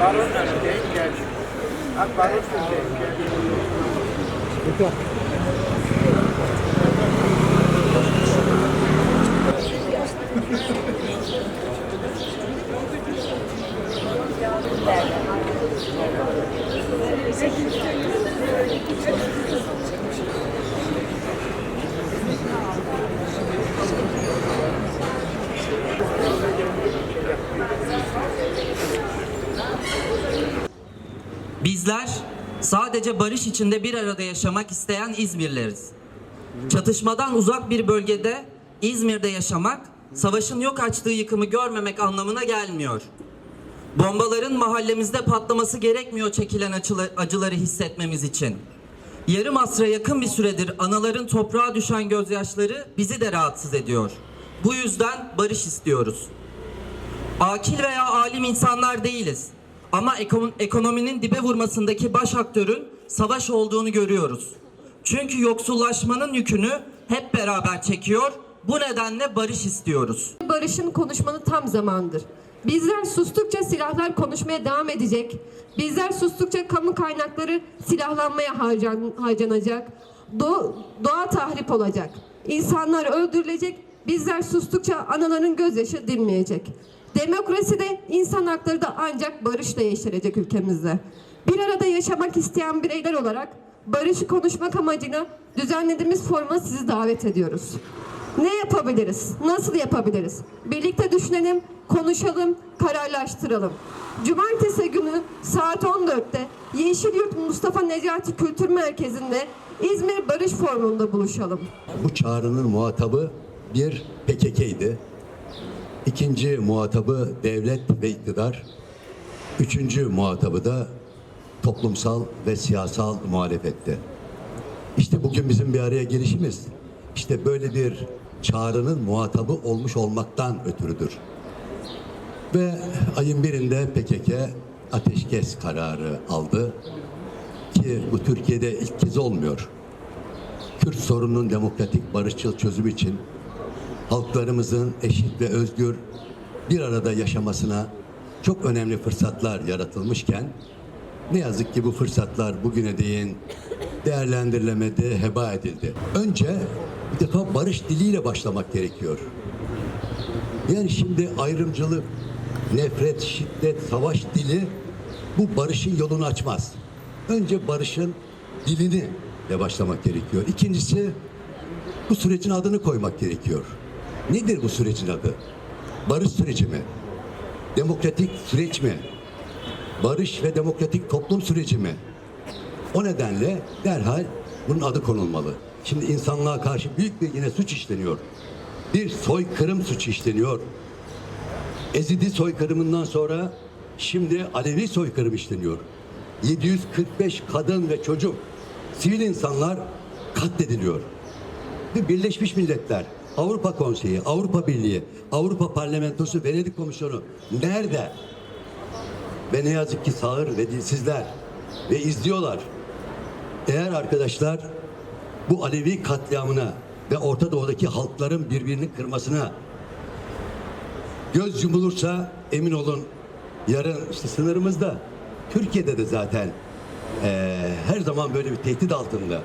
Barut denk gel. Abi barut denk gel. Bizler sadece barış içinde bir arada yaşamak isteyen İzmirleriz. Çatışmadan uzak bir bölgede İzmir'de yaşamak, savaşın yok açtığı yıkımı görmemek anlamına gelmiyor. Bombaların mahallemizde patlaması gerekmiyor çekilen acılı- acıları hissetmemiz için. Yarım asra yakın bir süredir anaların toprağa düşen gözyaşları bizi de rahatsız ediyor. Bu yüzden barış istiyoruz. Akil veya alim insanlar değiliz. Ama eko- ekonominin dibe vurmasındaki baş aktörün savaş olduğunu görüyoruz. Çünkü yoksullaşmanın yükünü hep beraber çekiyor. Bu nedenle barış istiyoruz. Barışın konuşmanın tam zamandır. Bizler sustukça silahlar konuşmaya devam edecek. Bizler sustukça kamu kaynakları silahlanmaya harcan, harcanacak. Do- doğa tahrip olacak. İnsanlar öldürülecek. Bizler sustukça anaların gözyaşı dinmeyecek. Demokrasi de insan hakları da ancak barışla yeşerecek ülkemizde. Bir arada yaşamak isteyen bireyler olarak barışı konuşmak amacıyla düzenlediğimiz forma sizi davet ediyoruz. Ne yapabiliriz? Nasıl yapabiliriz? Birlikte düşünelim, konuşalım, kararlaştıralım. Cumartesi günü saat 14'te Yeşilyurt Mustafa Necati Kültür Merkezi'nde İzmir Barış Forumu'nda buluşalım. Bu çağrının muhatabı bir PKK'ydi. İkinci muhatabı devlet ve iktidar. Üçüncü muhatabı da toplumsal ve siyasal muhalefetti. İşte bugün bizim bir araya gelişimiz işte böyle bir çağrının muhatabı olmuş olmaktan ötürüdür. Ve ayın birinde PKK ateşkes kararı aldı ki bu Türkiye'de ilk kez olmuyor. Kürt sorununun demokratik barışçıl çözümü için halklarımızın eşit ve özgür bir arada yaşamasına çok önemli fırsatlar yaratılmışken ne yazık ki bu fırsatlar bugüne değin değerlendirilemedi, heba edildi. Önce bir defa barış diliyle başlamak gerekiyor. Yani şimdi ayrımcılık, nefret, şiddet, savaş dili bu barışın yolunu açmaz. Önce barışın dilini de başlamak gerekiyor. İkincisi bu sürecin adını koymak gerekiyor. Nedir bu sürecin adı? Barış süreci mi? Demokratik süreç mi? Barış ve demokratik toplum süreci mi? O nedenle derhal bunun adı konulmalı. Şimdi insanlığa karşı büyük bir yine suç işleniyor. Bir soykırım suçu işleniyor. Ezidi soykırımından sonra şimdi Alevi soykırım işleniyor. 745 kadın ve çocuk, sivil insanlar katlediliyor. Ve Birleşmiş Milletler, Avrupa Konseyi, Avrupa Birliği, Avrupa Parlamentosu, Venedik Komisyonu nerede? Ve ne yazık ki sağır ve dilsizler ve izliyorlar. Eğer arkadaşlar bu Alevi katliamına ve Orta Doğu'daki halkların birbirini kırmasına göz yumulursa emin olun yarın işte sınırımızda Türkiye'de de zaten eee, her zaman böyle bir tehdit altında.